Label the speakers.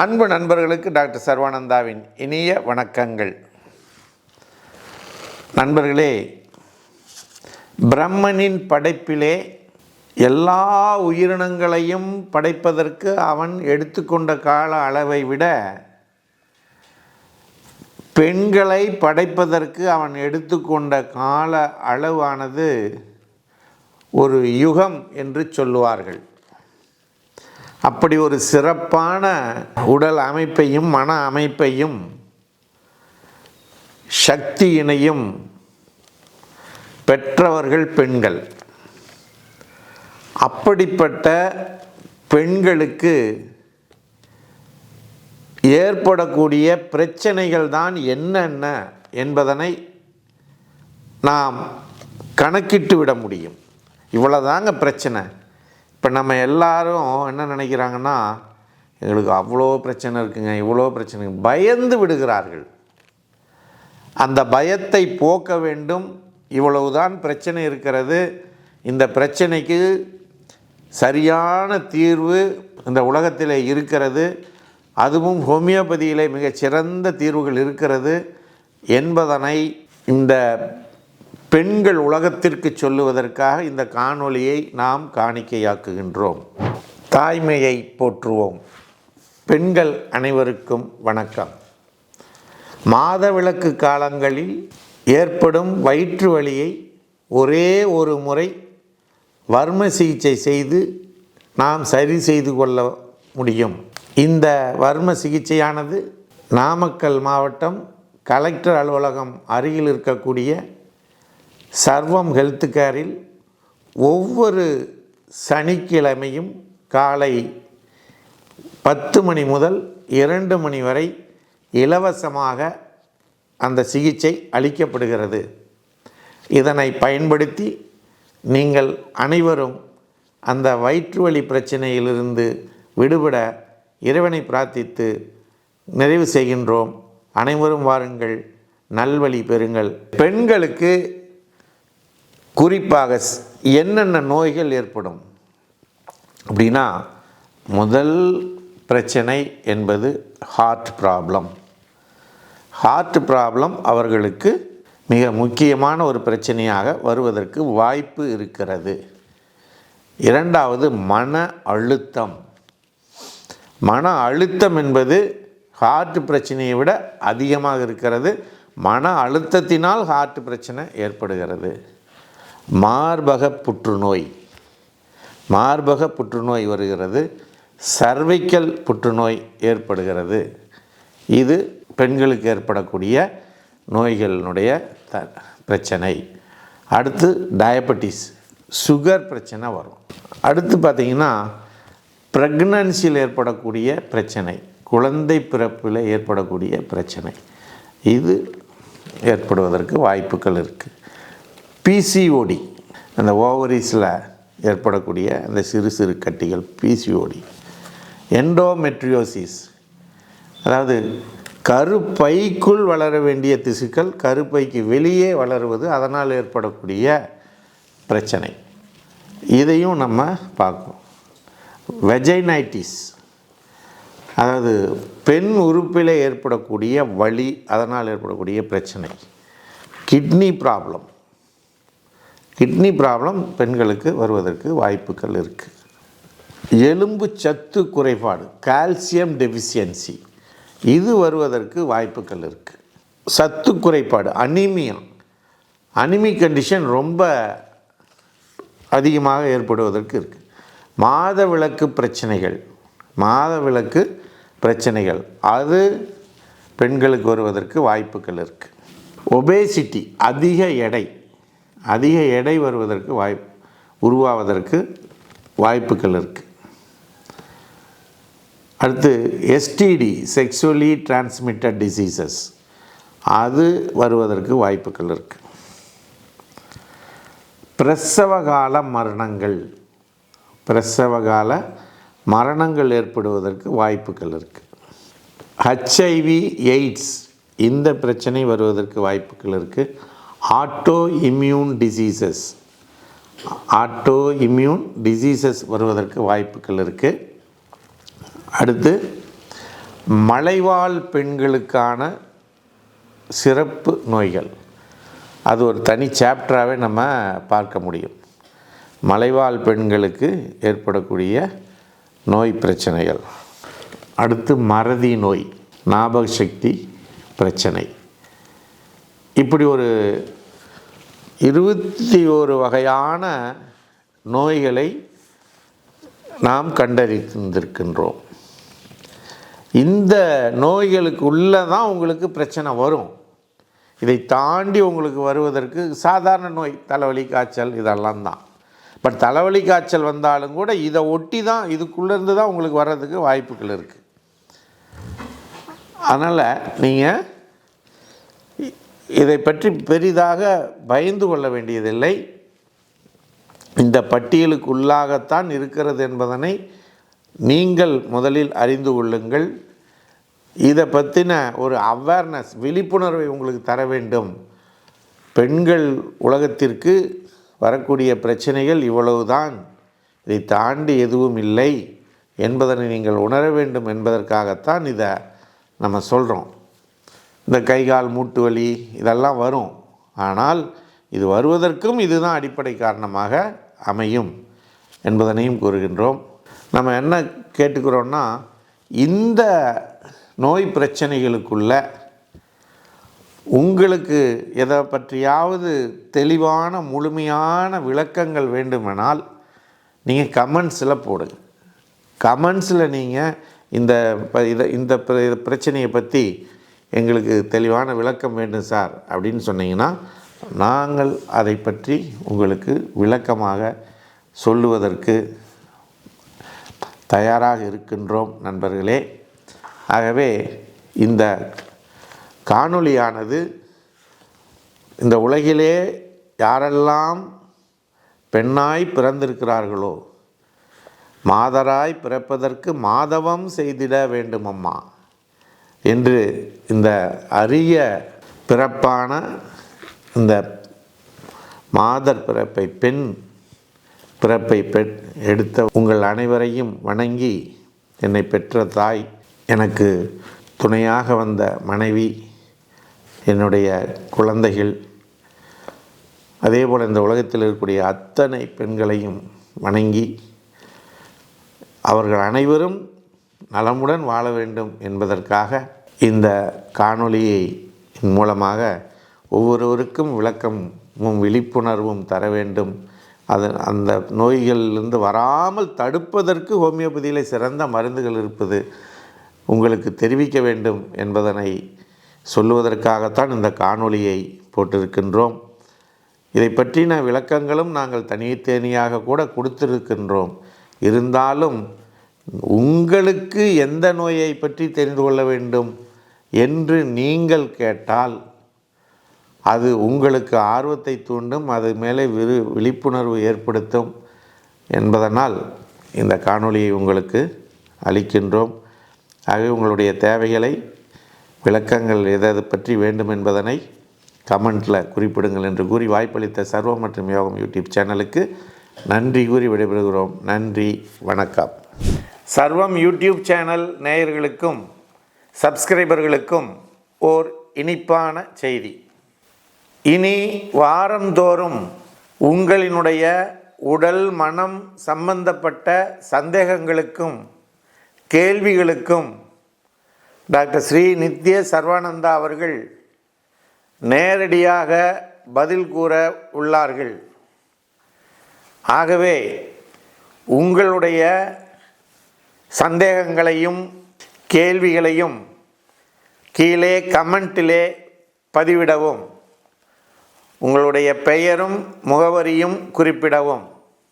Speaker 1: அன்பு நண்பர்களுக்கு டாக்டர் சர்வானந்தாவின் இனிய வணக்கங்கள். நண்பர்களே பிரம்மனின் படைப்பிலே எல்லா உயிரினங்களையும் படைப்பதற்கு அவன் எடுத்துக்கொண்ட கால அளவை விட பெண்களை படைப்பதற்கு அவன் எடுத்துக்கொண்ட கால அளவானது ஒரு யுகம் என்று சொல்லுவார்கள். அப்படி ஒரு சிறப்பான உடல் அமைப்பையும் மன அமைப்பையும் சக்தியினையும் பெற்றவர்கள் பெண்கள். அப்படிப்பட்ட பெண்களுக்கு ஏற்படக்கூடிய பிரச்சனைகள் தான் என்னென்ன என்பதனை நாம் கணக்கிட்டு விட முடியும். இவ்வளோதாங்க பிரச்சனை. இப்போ நம்ம எல்லாரும் என்ன நினைக்கிறாங்கன்னா எங்களுக்கு அவ்வளோ பிரச்சனை இருக்குங்க இவ்வளோ பிரச்சனை. பயந்து விடுகிறார்கள். அந்த பயத்தை போக்க வேண்டும். இவ்வளவுதான் பிரச்சனை இருக்கிறது. இந்த பிரச்சனைக்கு சரியான தீர்வு இந்த உலகத்தில் இருக்கிறது. அதுவும் ஹோமியோபதியிலே மிகச்சிறந்த தீர்வுகள் இருக்கிறது என்பதனை இந்த பெண்கள் உலகத்திற்கு சொல்லுவதற்காக இந்த காணொளியை நாம் காணிக்கையாக்குகின்றோம். தாய்மையை போற்றுவோம். பெண்கள் அனைவருக்கும் வணக்கம். மாதவிளக்கு காலங்களில் ஏற்படும் வயிற்று வலியை ஒரே ஒரு முறை வர்ம சிகிச்சை செய்து நாம் சரி செய்து கொள்ள முடியும். இந்த வர்ம சிகிச்சையானது நாமக்கல் மாவட்டம் கலெக்டர் அலுவலகம் அருகில் இருக்கக்கூடிய சர்வம் ஹெல்த் கேரில் ஒவ்வொரு சனிக்கிழமையும் காலை பத்து மணி முதல் இரண்டு மணி வரை இலவசமாக அந்த சிகிச்சை அளிக்கப்படுகிறது. இதனை பயன்படுத்தி நீங்கள் அனைவரும் அந்த வயிற்று வலி பிரச்சனையிலிருந்து விடுபட இறைவனை பிரார்த்தித்து நிறைவு செய்கின்றோம். அனைவரும் வாருங்கள். நல்வழி பெறுங்கள். பெண்களுக்கு குறிப்பாக என்னென்ன நோய்கள் ஏற்படும்? அப்படின்னா முதல் பிரச்சனை என்பது ஹார்ட் ப்ராப்ளம் ஹார்ட் ப்ராப்ளம் அவர்களுக்கு மிக முக்கியமான ஒரு பிரச்சனையாக வருவதற்கு வாய்ப்பு இருக்கிறது. இரண்டாவது மன அழுத்தம். மன அழுத்தம் என்பது ஹார்ட் பிரச்சனையை விட அதிகமாக இருக்கிறது. மன அழுத்தத்தினால் ஹார்ட் பிரச்சனை ஏற்படுகிறது. மார்பக புற்றுநோய். மார்பக புற்றுநோய் வருகிறது. சர்வைக்கல் புற்றுநோய் ஏற்படுகிறது. இது பெண்களுக்கு ஏற்படக்கூடிய நோய்களினுடைய த பிரச்சனை. அடுத்து டயபெட்டிஸ் சுகர் பிரச்சனை வரும். அடுத்து பார்த்திங்கன்னா ப்ரெக்னன்சியில் ஏற்படக்கூடிய பிரச்சனை குழந்தை பிறப்பில் ஏற்படக்கூடிய பிரச்சனை. இது ஏற்படுவதற்கு வாய்ப்புகள் இருக்குது பிசிஓடி அந்த ஓவரிஸில் ஏற்படக்கூடிய அந்த சிறு சிறு கட்டிகள் பிசிஓடி எண்டோமெட்ரியோசிஸ் அதாவது கருப்பைக்குள் வளர வேண்டிய திசுக்கள் கருப்பைக்கு வெளியே வளருவது அதனால் ஏற்படக்கூடிய பிரச்சனை. இதையும் நம்ம பார்க்கணும். வெஜைனைட்டிஸ் அதாவது பெண் உறுப்பில் ஏற்படக்கூடிய வலி அதனால் ஏற்படக்கூடிய பிரச்சனை. கிட்னி ப்ராப்ளம் கிட்னி ப்ராப்ளம் பெண்களுக்கு வருவதற்கு வாய்ப்புகள் இருக்குது எலும்பு சத்து குறைபாடு கால்சியம் டெஃபிஷியன்சி இது வருவதற்கு வாய்ப்புகள் இருக்குது சத்து குறைபாடு அனிமியா அனிமி கண்டிஷன் ரொம்ப அதிகமாக ஏற்படுவதற்கு இருக்குது மாதவிலக்கு பிரச்சனைகள் மாதவிலக்கு பிரச்சனைகள் அது பெண்களுக்கு வருவதற்கு வாய்ப்புகள் இருக்குது ஒபேசிட்டி அதிக எடை அதிக எடை வருவதற்கு வாய்ப்பு உருவாவதற்கு வாய்ப்புகள் இருக்குது அடுத்து எஸ்டிடி செக்ஷுவலி டிரான்ஸ்மிட்டட் டிசீசஸ் அது வருவதற்கு வாய்ப்புகள் இருக்குது பிரசவகால மரணங்கள். பிரசவகால மரணங்கள் ஏற்படுவதற்கு வாய்ப்புகள் இருக்குது ஹச்ஐவி எய்ட்ஸ் இந்த பிரச்சனை வருவதற்கு வாய்ப்புகள் இருக்குது auto immune diseases auto immune diseases வருவதற்கு வாய்ப்புகள் இருக்குது அடுத்து மலைவாழ் பெண்களுக்கான சிறப்பு நோய்கள். அது ஒரு தனி சாப்டராகவே நம்ம பார்க்க முடியும். மலைவாழ் பெண்களுக்கு ஏற்படக்கூடிய நோய் பிரச்சனைகள். அடுத்து மறதி நோய் ஞாபக சக்தி பிரச்சனை. இப்படி ஒரு இருபத்தி ஒரு வகையான நோய்களை நாம் கண்டறிந்திருக்கின்றோம். இந்த நோய்களுக்கு உள்ளே தான் உங்களுக்கு பிரச்சனை வரும். இதை தாண்டி உங்களுக்கு வருவதற்கு சாதாரண நோய் தலைவலி காய்ச்சல் இதெல்லாம் தான். பட் தலைவலி காய்ச்சல் வந்தாலும் கூட இதை ஒட்டி தான் இதுக்குள்ளேருந்து தான் உங்களுக்கு வர்றதுக்கு வாய்ப்புகள் இருக்குது அதனால் நீங்கள் இதை பற்றி பெரிதாக பயந்து கொள்ள வேண்டியதில்லை. இந்த பட்டியலுக்கு உள்ளாகத்தான் இருக்கிறது என்பதனை நீங்கள் முதலில் அறிந்து கொள்ளுங்கள். இதை பற்றின ஒரு அவேர்னஸ் விழிப்புணர்வை உங்களுக்கு தர வேண்டும். பெண்கள் உலகத்திற்கு வரக்கூடிய பிரச்சனைகள் இவ்வளவுதான். இதை தாண்டி எதுவும் இல்லை என்பதனை நீங்கள் உணர வேண்டும் என்பதற்காகத்தான் இதை நம்ம சொல்கிறோம் இந்த கை கால் மூட்டு வலி இதெல்லாம் வரும். ஆனால் இது வருவதற்கும் இதுதான் அடிப்படை காரணமாக அமையும் என்பதனையும் கூறுகின்றோம். நம்ம என்ன கேட்டுக்கிறோன்னா இந்த நோய் பிரச்சனைகளுக்குள்ள உங்களுக்கு எதை பற்றியாவது தெளிவான முழுமையான விளக்கங்கள் வேண்டுமானால் நீங்கள் கமெண்ட்ஸில் போடுங்க. கமெண்ட்ஸில் நீங்கள் இந்த ப- இதை இந்த பிர- பிரச்சனையை பற்றி எங்களுக்கு தெளிவான விளக்கம் வேண்டும் சார் அப்படின்னு சொன்னீங்கன்னா நாங்கள் அதை பற்றி உங்களுக்கு விளக்கமாக சொல்லுவதற்கு தயாராக இருக்கின்றோம் நண்பர்களே. ஆகவே இந்த காணொளியானது இந்த உலகிலே யாரெல்லாம் பெண்ணாய் பிறந்திருக்கிறார்களோ மாதராய் பிறப்பதற்கு மாதவம் செய்திட வேண்டுமம்மா. என்று இந்த அரிய பிறப்பான இந்த மாதர் பிறப்பை பெண் பிறப்பை பெற் எடுத்த உங்கள் அனைவரையும் வணங்கி என்னை பெற்ற தாய் எனக்கு துணையாக வந்த மனைவி என்னுடைய குழந்தைகள் அதேபோல் இந்த உலகத்தில் இருக்கக்கூடிய அத்தனை பெண்களையும் வணங்கி அவர்கள் அனைவரும் நலமுடன் வாழ வேண்டும் என்பதற்காக இந்த காணொளியை மூலமாக ஒவ்வொருவருக்கும் விளக்கமும் விழிப்புணர்வும் தர வேண்டும். அது அந்த நோய்களிலிருந்து வராமல் தடுப்பதற்கு ஹோமியோபதியில் சிறந்த மருந்துகள் இருப்பது உங்களுக்கு தெரிவிக்க வேண்டும் என்பதனை சொல்லுவதற்காகத்தான் இந்த காணொளியை போட்டிருக்கின்றோம். இதை பற்றின விளக்கங்களும் நாங்கள் தனித்தனியாக கூட கொடுத்திருக்கின்றோம். இருந்தாலும் உங்களுக்கு எந்த நோயை பற்றி தெரிந்து கொள்ள வேண்டும் என்று நீங்கள் கேட்டால் அது உங்களுக்கு ஆர்வத்தை தூண்டும் அது மேலே விரு விழிப்புணர்வு ஏற்படுத்தும் என்பதனால் இந்த காணொளியை உங்களுக்கு அளிக்கின்றோம். ஆகவே உங்களுடைய தேவைகளை விளக்கங்கள் எதை பற்றி வேண்டும் என்பதனை கமெண்ட்டில் குறிப்பிடுங்கள் என்று கூறி வாய்ப்பளித்த சர்வம் மற்றும் யோகம் யூடியூப் சேனலுக்கு நன்றி கூறி விடைபெறுகிறோம். நன்றி வணக்கம். சர்வம் யூடியூப் சேனல் நேயர்களுக்கும் சப்ஸ்கிரைபர்களுக்கும் ஓர் இனிப்பான செய்தி. இனி வாரந்தோறும் உங்களினுடைய உடல் மனம் சம்பந்தப்பட்ட சந்தேகங்களுக்கும் கேள்விகளுக்கும் டாக்டர் ஸ்ரீ நித்ய சர்வானந்தா அவர்கள் நேரடியாக பதில் கூற உள்ளார்கள். ஆகவே உங்களுடைய சந்தேகங்களையும் கேள்விகளையும் கீழே கமெண்ட்டிலே பதிவிடவும். உங்களுடைய பெயரும் முகவரியும் குறிப்பிடவும்.